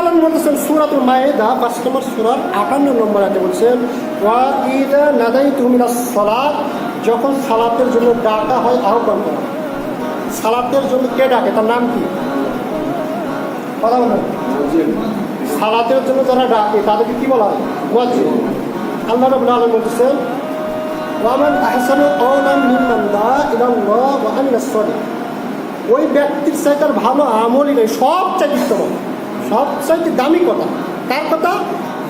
আলম বলতেছেন সুরাতুল মায়েদা পাঁচ নম্বর সুরার আটান্ন নম্বর আগে বলছেন ওয়া ইদা নাদাই তুমিনা সলাদ যখন সালাতের জন্য ডাকা হয় আহ্বান করা। সালাতের জন্য কে ডাকে? তার নাম কি? কথা বলেন। সালাতের জন্য যারা ডাকে তাদেরকে কি বলা হয়? মুয়াজ্জিন। আল্লাহ রাব্বুল আলামিন বলতেছেন ওয়ামান আহসানু কওলান মিম্মান দা ওয়া আমিলা সলিহ ওই ব্যক্তির চাইতে ভালো আমলই নেই সবচাইতে উত্তম। সবচাইতে দামি কথা, তার কথা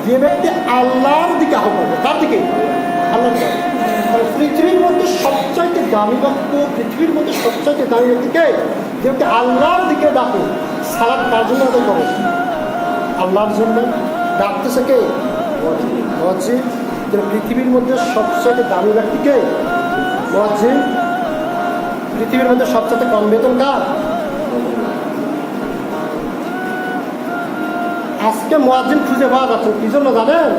যে ব্যক্তি আল্লাহর দিকে আহ্বান তার দিকে। তাহলে পৃথিবীর মধ্যে সবচাইতে দামি ব্যক্তি, পৃথিবীর মধ্যে সবচাইতে দামি ব্যক্তিকে যে ব্যক্তি আল্লাহর দিকে ডাকে সালাদ তার জন্য আদায় করে? আল্লাহর জন্য। ডাকতেছে কে? মসজিদ। পৃথিবীর মধ্যে সবচাইতে দামি ব্যক্তিকে মসজিদ। পৃথিবীর মধ্যে সবচেয়ে কম বেতন কার? আজকে মোয়াজিন খুঁজে পাওয়া যাচ্ছে, কি জন্য জানেন?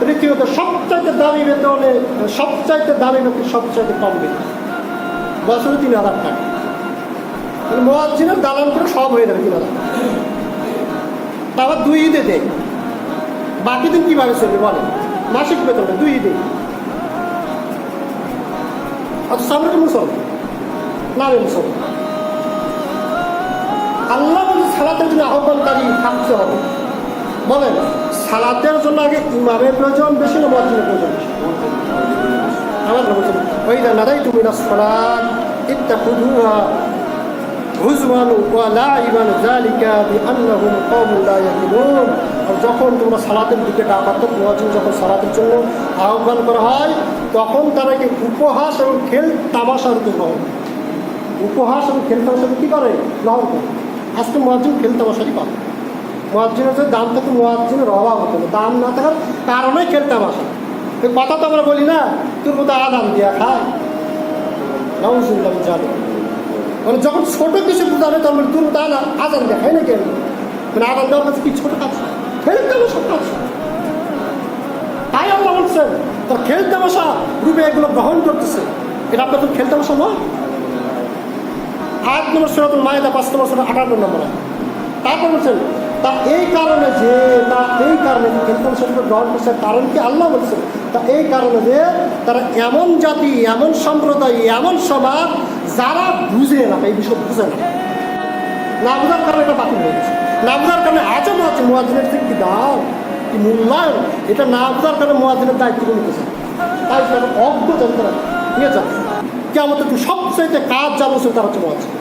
পৃথিবীতে সবচাইতে দামি বেতনে, সবচাইতে দামি ব্যক্তি সবচাইতে কম বেতন। বছরে তিন হাজার টাকা। মোয়াজিনের দালান করে সব হয়ে যাবে তিন হাজার টাকা। দুই ঈদে দেয়। বাকি দিন কীভাবে চলবে বলেন? মাসিক বেতনে দুই ঈদে। আচ্ছা তো মুসলমান। নামে মুসলমান। আল্লাহ সালাতের জন্য আহ্বানকারী থাকতে হবে। বলেন, সালাতের জন্য আগে ইমামের প্রয়োজন, বেশি না মসজিদের প্রয়োজন? যখন তোমরা সালাতের দিকে মুয়াজ্জিন যখন সালাতের জন্য আহ্বান করা হয়, তখন তারাকে উপহাস এবং খেল তামাশার রূপে উপহাস এবং খেল তামাশা কী করে? গ্রহণ করে। আজকে মুয়াজ্জিন খেল তামাশারই পাবে মুয়াজ্জিনের যে দাম থাকে মুয়াজ্জিনের অভাব হতো না দাম না থাকার কারণেই খেল তামাশা। এই কথা তো আমরা বলি না, তোর মতো আদান দিয়া খায়। নাউজুল্লাহ জানি মানে যখন ছোট কিছু বুঝাবে তখন তোর মতো আদান আদান দেখায় না কেন মানে আদান দেওয়ার কাছে কি ছোট কাজ? খেল তামাশা কাজ তাই আমরা বলছেন তোর খেল তামাশা রূপে এগুলো গ্রহণ করতেছে। এটা আপনার তো খেল তামাশা নয়। আট নম্বর সুরাতুল মায়েদা, পাঁচ নম্বর সুরা আঠান্ন নম্বর। তারপর বলছেন, তা এই কারণে যে, তা এই কারণে খেলতাম শরীফের গ্রহণ করছে কারণ কি আল্লাহ বলছেন? তা এই কারণে যে তারা এমন জাতি, এমন সম্প্রদায়, এমন সমাজ যারা বুঝে না, এই বিষয় বুঝে না। না বোঝার কারণে এটা বাতিল হয়ে গেছে। না বোঝার কারণে আজও আছে মোয়াজিনের থেকে কি দাম, কি মূল্যায়ন, এটা না বোঝার কারণে মোয়াজিনের দায়িত্ব নিতেছে তাই তারা অজ্ঞ তারা নিয়ে আছে কেমন সবচেয়ে কাজ যা বলছে তারা হচ্ছে মোয়াজিন